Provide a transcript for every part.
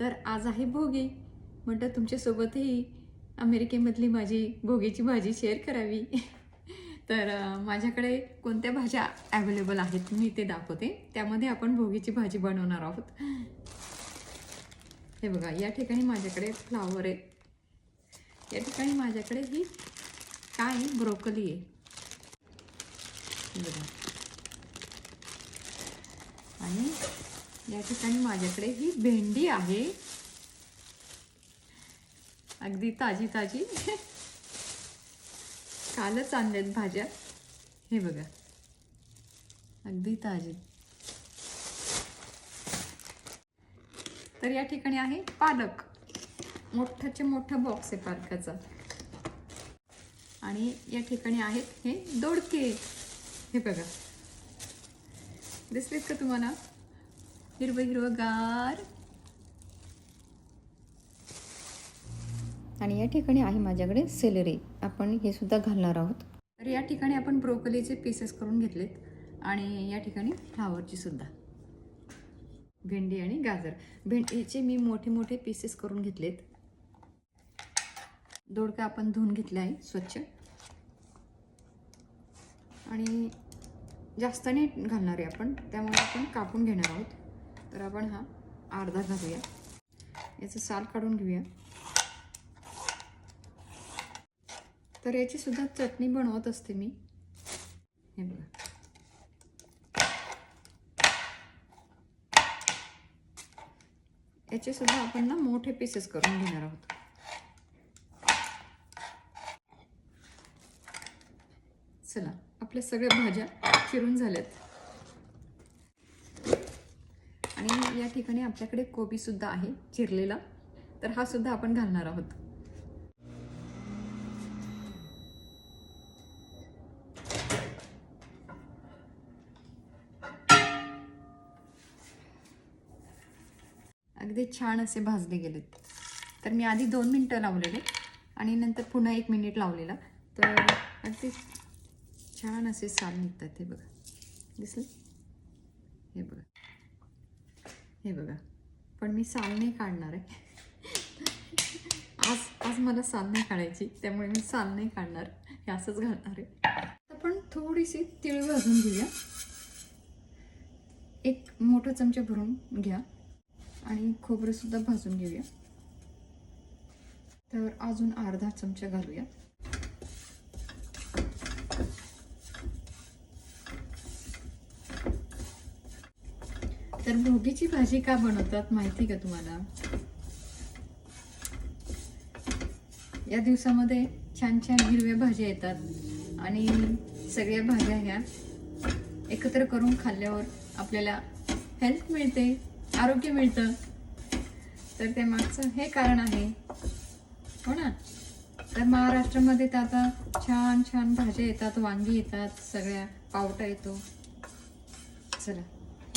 तर आज आहे भोगी. म्हटलं तुमच्यासोबतही अमेरिकेमधली माझी भोगीची भाजी शेअर करावी. तर माझ्याकडे कोणत्या भाज्या ॲवेलेबल आहेत मी ते दाखवते. त्यामध्ये आपण भोगीची भाजी बनवणार आहोत. हे बघा या ठिकाणी माझ्याकडे फ्लावर आहे या ठिकाणी माझ्याकडे ही काय आहे. ब्रोकली आहे बघा. आणि या ठिकाणी माझ्याकडे ही भेंडी आहे. अगदी ताजी ताजी कालच आणल्यात भाज्या. हे बघा. अगदी ताजी. तर या ठिकाणी आहे पालक. मोठ्याचे मोठा बॉक्स आहे पालकाचा. आणि या ठिकाणी आहेत हे दोडके. हे बघा. दिसलेत का तुम्हाला? हिरवं हिरवं गार आणि या ठिकाणी आहे माझ्याकडे सेलरी आपण हे सुद्धा घालणार आहोत. तर या ठिकाणी आपण ब्रोकलीचे पीसेस करून घेतलेत. आणि या ठिकाणी फ्लावरची सुद्धा. भेंडी आणि गाजर. भेंडीचे मी मोठे मोठे पीसेस करून घेतलेत. दोडका आपण धुवून घेतला आहे स्वच्छ. आणि जास्त नाही घालणार आहे आपण. त्यामुळे आपण कापून घेणार आहोत. तर आपण हा अर्धा घालूया. याचं साल काढून घेऊया. तर याची सुद्धा चटणी बनवत असते मी. हे बघा. याचे सुद्धा आपण ना मोठे पीसेस करून घेणार आहोत. चला आपल्या सगळ्या भाज्या चिरून झाल्यात. आणि या ठिकाणी आपल्याकडे कोबी सुद्धा आहे चिरलेला. तर हा सुद्धा आपण घालणार आहोत. अगदी छान असे भाजले गेलेत. तर मी आधी दोन मिनटं लावलेले आणि नंतर पुन्हा एक मिनिट लावलेला. तर अगदी छान असे साल निघतात हे बघा. दिसलं? हे बघा. हे बघा. पण मी साल नाही काढणार आहे. आज आज मला साल नाही काढायची त्यामुळे मी साल नाही काढणार. हे असंच घालणार आहे. आपण थोडीशी तिळ भाजून घेऊया. एक मोठा चमचा भरून घ्या. आणि खोबरंसुद्धा भाजून घेऊया. तर अजून अर्धा चमचा घालूया. तर भोगीची भाजी का बनवतात माहिती का तुम्हाला? या दिवसामध्ये छान छान हिरव्या भाज्या येतात आणि सगळ्या भाज्या ह्या एकत्र करून खाल्ल्यावर आपल्याला हेल्थ मिळते आरोग्य मिळतं. तर त्या मागचं हे कारण आहे. हो ना? तर महाराष्ट्रामध्ये तर आता छान छान भाज्या येतात वांगी येतात सगळ्या पावटा येतो. चला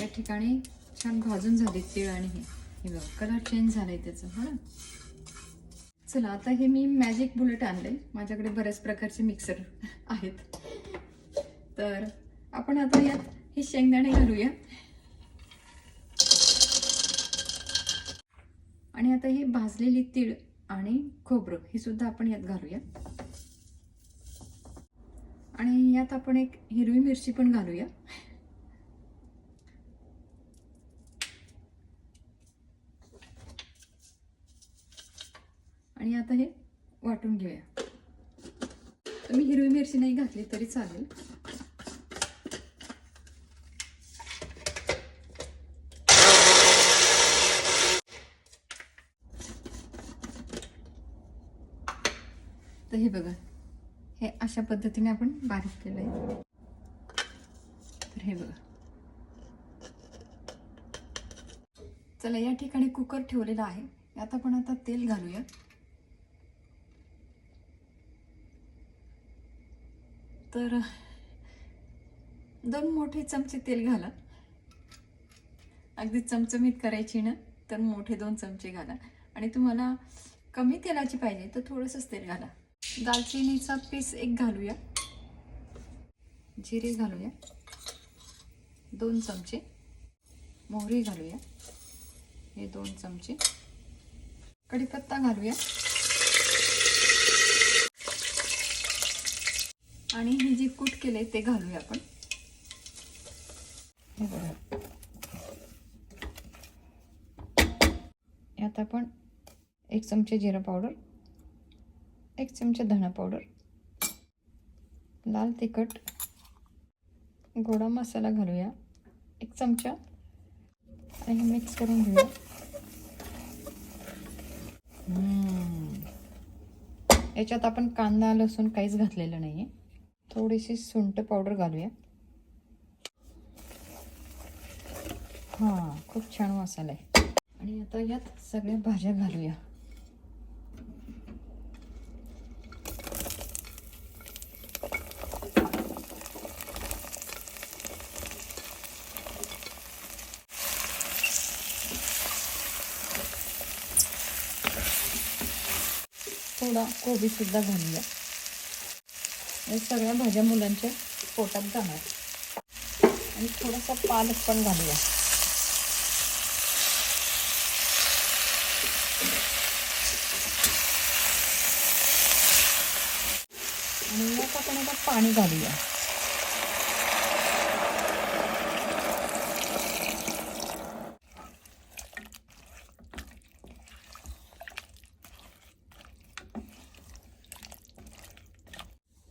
या ठिकाणी छान भाजून झाली तीळ आणि हे. हे बघा कलर चेंज झालाय त्याचं हो ना? चला आता हे मी मॅजिक बुलेट आणले माझ्याकडे बऱ्याच प्रकारचे मिक्सर आहेत. तर आपण आता यात हे शेंगदाणे घालूया. आणि आता ही भाजलेली तीळ आणि खोबरं हे सुद्धा आपण यात घालूया. आणि यात आपण एक हिरवी मिरची पण घालूया. आणि आता हे वाटून घेऊया. तुम्ही हिरवी मिरची नाही घातली तरी चालेल. तर हे बघा हे अशा पद्धतीने आपण बारीक केलं आहे तर हे बघा. चला या ठिकाणी कुकर ठेवलेला आहे. यात आपण आता तेल घालूया. तर दोन मोठे चमचे तेल घाला. अगदी चमचमीत करायची ना तर मोठे दोन चमचे घाला. आणि तुम्हाला कमी तेलाची पाहिजे तर थोडंसंच तेल घाला. दालचिनीचा पीस एक घालूया. जिरे घालूया. दोन चमचे. मोहरी घालूया. हे दोन चमचे. कढीपत्ता घालूया. आणि हे जे कूट केले ते घालूया आपण. हे बघा. यात आपण एक चमचे जिरा पावडर एक चमचे धणा पावडर लाल तिखट गोडा मसाला घालूया एक चमचा. आणि मिक्स करून घेऊया. याच्यात आपण कांदा लसूण काहीच घातलेलं नाही आहे थोडीशी सुंठ पावडर घालूया. हां खूप छान मसाला आहे. आणि आता यात सगळ्या भाज्या घालूया. थोडा कोबी सुद्धा घालूया. सगळ्या भाज्या मुलांच्या पोटात जाणार. आणि थोडासा पालक पण घालूया. आणि यात आपण आता पाणी घालूया.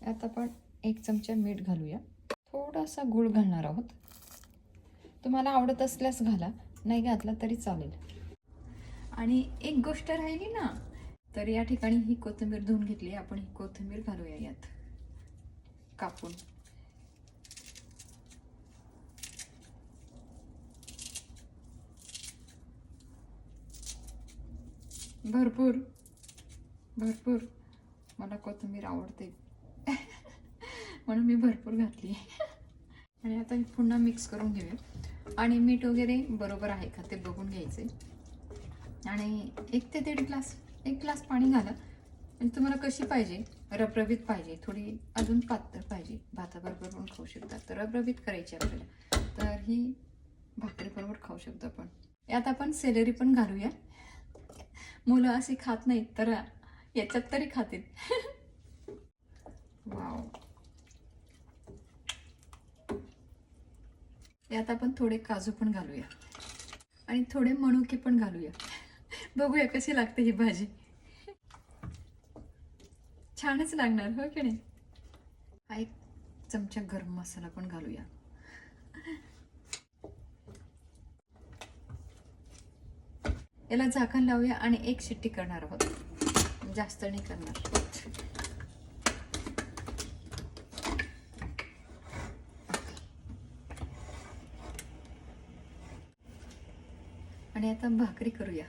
त्यात आपण एक चमचा मीठ घालूया. थोडासा गूळ घालणार आहोत. तुम्हाला आवडत असल्यास घाला नाही घातला तरी चालेल. आणि एक गोष्ट राहिली ना तर या ठिकाणी ही कोथिंबीर धुवून घेतली आपण ही कोथिंबीर घालूया यात. कापून. भरपूर भरपूर. मला कोथिंबीर आवडते. म्हणून मी भरपूर घातली. आणि आता पुन्हा मिक्स करून घेऊया आणि मीठ वगैरे बरोबर आहे का ते बघून घ्यायचे आणि एक ते दीड ग्लास एक ग्लास पाणी घाला. आणि तुम्हाला कशी पाहिजे? रबरबीत पाहिजे. थोडी अजून पातळ पाहिजे. भाताबरोबर पण खाऊ शकता. तर रबरबीत करायची आपल्याला. तर ही भाकरीबरोबर खाऊ शकतो आपण. यात आपण सेलरी पण घालूया. मुलं अशी खात नाहीत तर याच्यात तरी खातील. वाव यात आपण थोडे काजू पण घालूया. आणि थोडे मणुके पण घालूया. बघूया कशी लागते ही भाजी. छानच लागणार हो की नाही? हा एक चमचा गरम मसाला पण घालूया. याला झाकण लावूया आणि एक शिट्टी करणार आहोत. जास्त नाही करणार. आणि आता भाकरी करूया.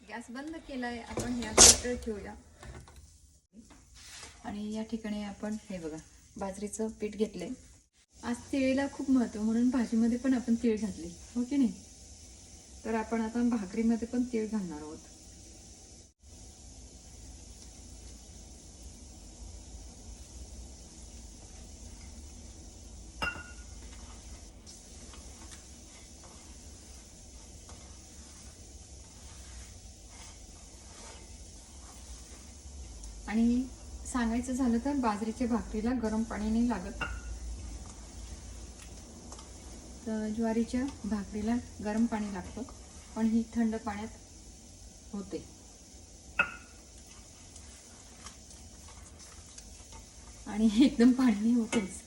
गॅस बंद केलाय आपण या ठेवूया. आणि या ठिकाणी आपण हे बघा बाजरीचं पीठ घेतलंय. आज तिळीला खूप महत्त्व म्हणून भाजीमध्ये पण आपण तीळ घातली हो की नाही? तर आपण आता भाकरीमध्ये पण तीळ घालणार आहोत आणि सांगायचं झालं तर बाजरीच्या भाकरीला गरम पाणी नाही लागत. तर ज्वारीच्या भाकरीला गरम पाणी लागतं पण ही थंड पाण्यात होते. आणि एकदम पाणी नाही होतेच.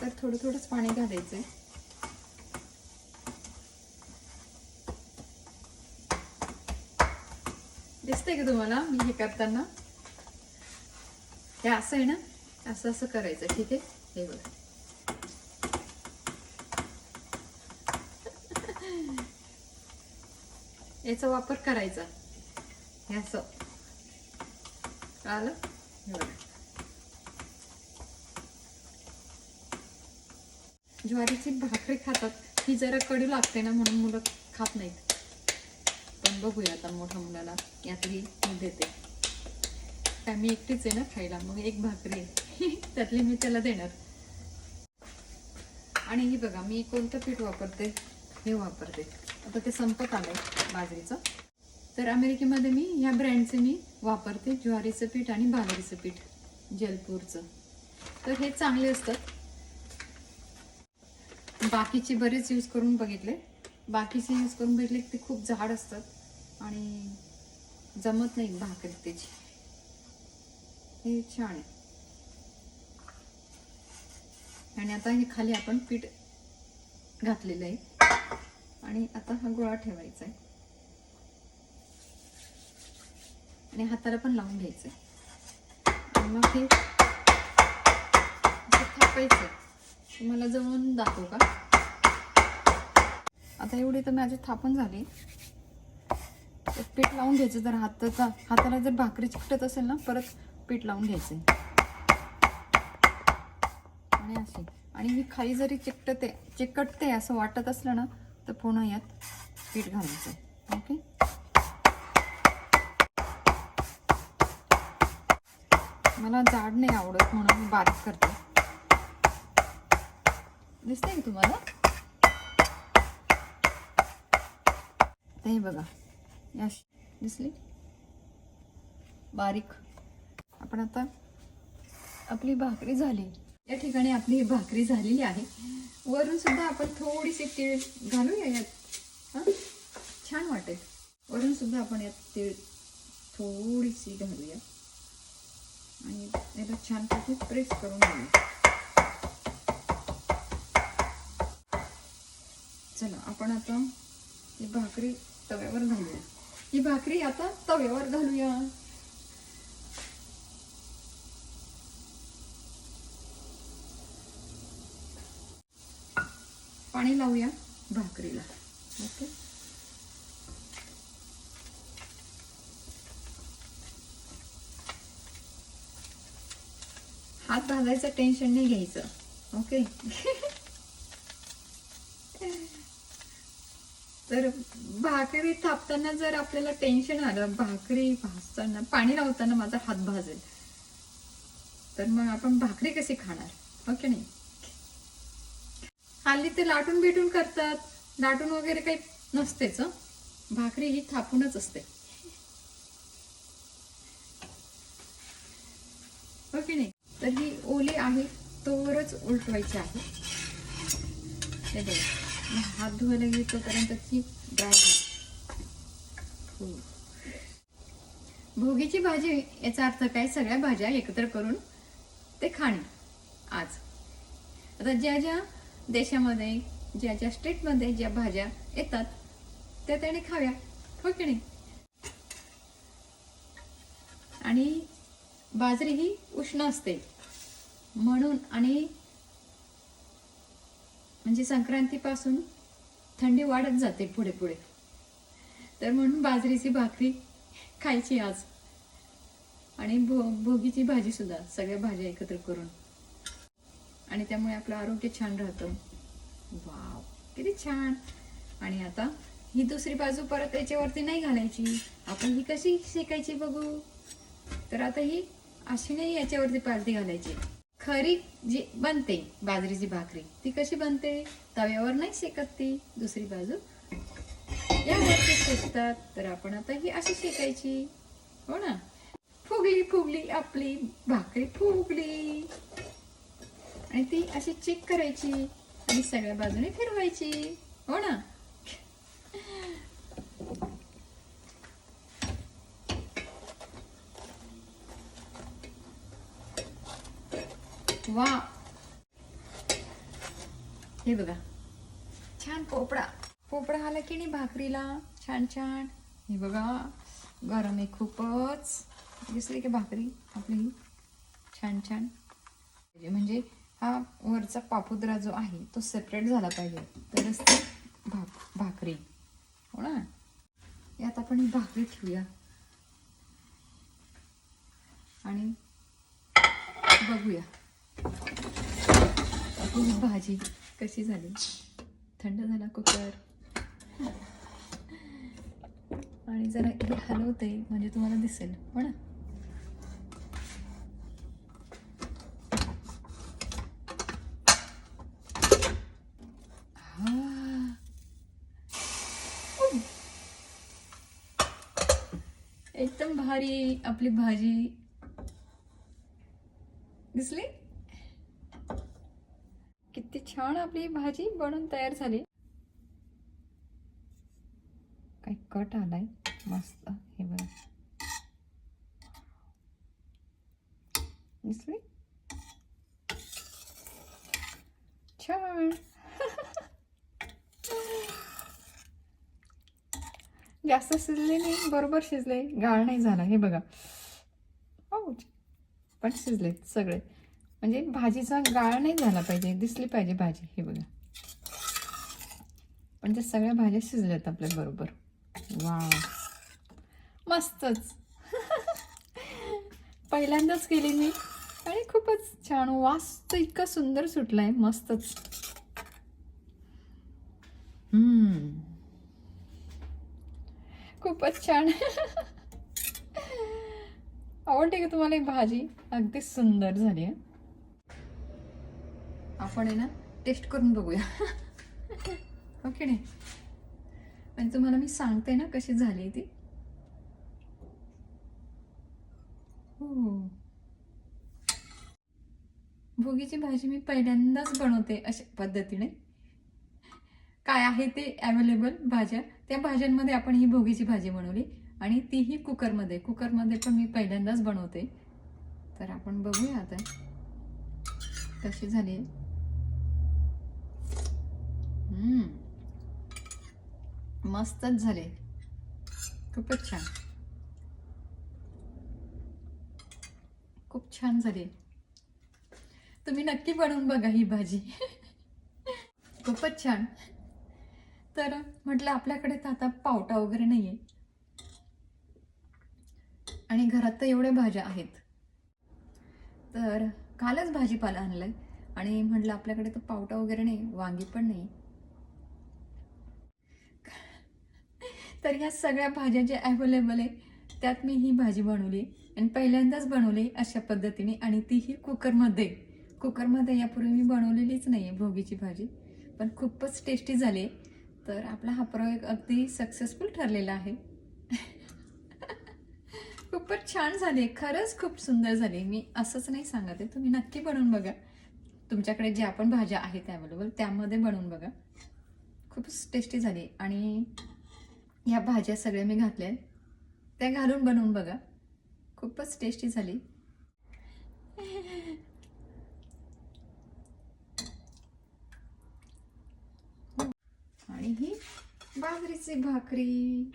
तर थोडं थोडंच पाणी घालायचंय. दिसतंय का तुम्हाला? मी हे करताना? हे असं आहे ना? असं असं करायचं. ठीक आहे? हे बघा. याचा वापर करायचा. हे असं. आलं? हे बघा. ज्वारीची भाकरी खातात. ही जरा कडू लागते ना म्हणून मुलं खात नाहीत. पण बघूया आता मोठ्या मुलाला. यातली देते. काय मी एकटीच आहे ना खायला मग एक भाकरी आहे. त्यातली मी त्याला देणार. आणि ही बघा मी कोणतं पीठ वापरते? हे वापरते. आता ते संपत आलंय बाजरीचं. तर अमेरिकेमध्ये मी ह्या ब्रँडचे मी वापरते ज्वारीचं पीठ आणि बाजरीचं पीठ जलपूरचं तर हे चांगले असतात. बाकीचे बरेच यूज करून बघितले. बाकीचे यूज करून बघितले की ते खूप जाड असतात आणि जमत नाही भाकरी त्याची. हे छान आहे. आणि आता हे खाली आपण पीठ घातलेलं आहे. आणि आता हा गोळा ठेवायचा आहे. आणि हाताला पण लावून घ्यायचं आहे. आणि मग हे थापायचं तुम्हाला जवळून दाखवू का? आता एवढी तर माझी थापून झाली. पीठ लावून घ्यायचं जर हाताचा. हाताला जर भाकरी चिकटत असेल ना परत पीठ लावून घ्यायचं आणि अशी. आणि ही खाई जरी चिकटते चिकटते असं वाटत असलं ना तर पुन्हा यात पीठ घालायचं ओके? मला जाड नाही आवडत म्हणून मी बारीक करते. दिसते तुम्हाला? ते बघा. या दिसली? बारीक. आपण आता आपली भाकरी झाली. या ठिकाणी आपली भाकरी झालेली आहे. वरून सुद्धा आपण थोडीशी तीळ घालूया यात. हां? छान वाटेल. वरून सुद्धा आपण यात तीळ थोडीशी घालूया. आणि याला छानपैकी प्रेस करून घेऊया. चला आपण आता ही भाकरी तव्यावर घालूया. ही भाकरी आता तव्यावर घालूया. पाणी लावूया भाकरीला. ओके? हात भाजायचं टेन्शन नाही घ्यायचं. ओके? तर भाकरी थापताना जर आपल्याला टेन्शन आलं भाकरी भाजताना पाणी लावताना माझा हात भाजेल. तर मग आपण भाकरी कशी खाणार? हो की नाही? हल्ली ते लाटून बिटून करतात. लाटून वगैरे काही नसतेच भाकरी ही थापूनच असते. हो की नाही? तर ही ओली आहे तोवरच उलटवायची आहे. हे बघा. हात धुवायला गेली तोपर्यंत ती ड्राय हो. भोगीची भाजी याचा अर्थ काय? सगळ्या भाज्या एकत्र करून ते खाणे. आज. आता ज्या ज्या देशामध्ये ज्या ज्या स्टेटमध्ये ज्या भाज्या येतात त्या त्याने खाव्या. हो की नाही? आणि बाजरी ही उष्ण असते. म्हणून आणि म्हणजे संक्रांतीपासून थंडी वाढत जाते पुढे पुढे. तर म्हणून बाजरीची भाकरी खायची आज. आणि भो भोगीची भाजी सुद्धा सगळ्या भाज्या एकत्र करून. आणि त्यामुळे आपलं आरोग्य छान राहतं. वाव किती छान. आणि आता ही दुसरी बाजू परत याच्यावरती नाही घालायची. आपण ही कशी शेकायची बघू? तर आता ही अशी नाही याच्यावरती पालती घालायची. खरी जी बनते बाजरीची भाकरी ती कशी बनते? तव्यावर नाही शेकत ती दुसरी बाजू. यावरती शेकतात. तर आपण आता ही अशी शेकायची. हो ना? फुगली फुगली आपली भाकरी फुगली. आणि ती अशी चेक करायची आणि सगळ्या बाजूने फिरवायची. हो ना? वा हे बघा. छान पोपडा. पोपडा आला की नाही भाकरीला? छान छान. हे बघा. गरम आहे खूपच. दिसली की भाकरी आपली? छान छान. म्हणजे हा वरचा पापुद्रा जो आहे तो सेपरेट झाला पाहिजे. तरच ती भाक भाकरी. हो ना? यात आपण ही भाकरी ठेवूया. आणि बघूया. आपली भाजी कशी झाली? थंड झाला कुकर. आणि जरा हलवते म्हणजे तुम्हाला दिसेल. हो ना? एकदम भारी आपली भाजी. दिसली? किती छान आपली भाजी बनून तयार झाली. काही कट आलाय. मस्त हे बघ. दिसली? छान. जास्त शिजले नाही बरोबर शिजले. गाळ नाही झाला हे बघा. औच. पण शिजले सगळे. म्हणजे भाजीचा गाळ नाही झाला पाहिजे दिसली पाहिजे भाजी हे बघा. म्हणजे सगळ्या भाज्या शिजल्यात आपल्या बरोबर. वा मस्तच. पहिल्यांदाच केली मी आणि खूपच छान वास तर इतका सुंदर सुटलाय मस्तच. हम्म. खूपच छान. आवडते का तुम्हाला ही भाजी? अगदी सुंदर झाली आहे. आपण आहे ना टेस्ट करून बघूया. ओके नाही? आणि तुम्हाला मी सांगते ना कशी झाली ती. हो. भोगीची भाजी मी पहिल्यांदाच बनवते अशा पद्धतीने. काय आहे ते अवेलेबल भाज्या? त्या भाज्यांमध्ये आपण ही भोगीची भाजी बनवली आणि तीही कुकरमध्ये. कुकरमध्ये पण मी पहिल्यांदाच बनवते. तर आपण बघूया आता. कशी झाली? मस्तच झाले. खूपच छान. खूप छान झाली. तुम्ही नक्की बनवून बघा ही भाजी. खूपच छान. तर म्हटलं आपल्याकडे तर आता पावटा वगैरे नाही आहे आणि घरात तर एवढ्या भाज्या आहेत. तर कालच भाजीपाला आणलाय. आणि म्हटलं आपल्याकडे तर पावटा वगैरे नाही वांगी पण नाही. तर ह्या सगळ्या भाज्या ज्या अवेलेबल आहे त्यात मी ही भाजी बनवली. आणि पहिल्यांदाच बनवली अशा पद्धतीने. आणि तीही कुकरमध्ये कुकरमध्ये यापूर्वी मी बनवलेलीच नाही आहे भोगीची भाजी. पण खूपच टेस्टी झाली. तर आपला हा प्रयोग अगदी सक्सेसफुल ठरलेला आहे. खूपच छान झाली खरंच खूप सुंदर झाली मी असंच नाही सांगत आहे. तुम्ही नक्की बनवून बघा. तुमच्याकडे ज्या पण भाज्या आहेत अवेलेबल त्यामध्ये बनवून बघा. खूपच टेस्टी झाली आणि ह्या भाज्या सगळ्या मी घातल्या त्या घालून बनवून बघा. खूपच टेस्टी झाली आणि ही बाजरीची भाकरी.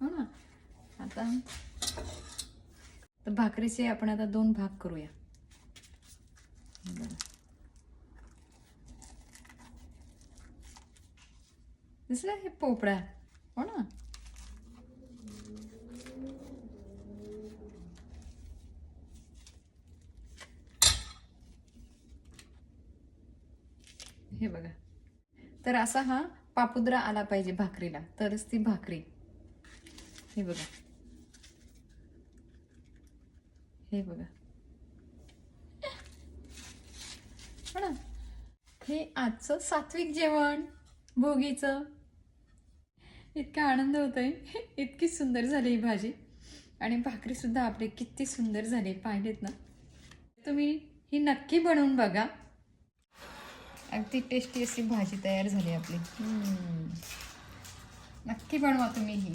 हो ना? आता तर भाकरीचे आपण आता दोन भाग करूया. दिसलं हे पोपळा हो ना? हे बघा. तर असा हा पापुद्रा आला पाहिजे भाकरीला. तरच ती भाकरी. हे बघा. हे बघा. हो ना? हे आजचं सात्विक जेवण. भोगीचं. इतका आनंद होतोय. इतकी सुंदर झाली ही भाजी. आणि भाकरीसुद्धा आपली किती सुंदर झाली. पाहिलेत ना? तुम्ही ही नक्की बनवून बघा. अगदी टेस्टी अशी भाजी तयार झाली आपली. नक्की बनवा तुम्ही ही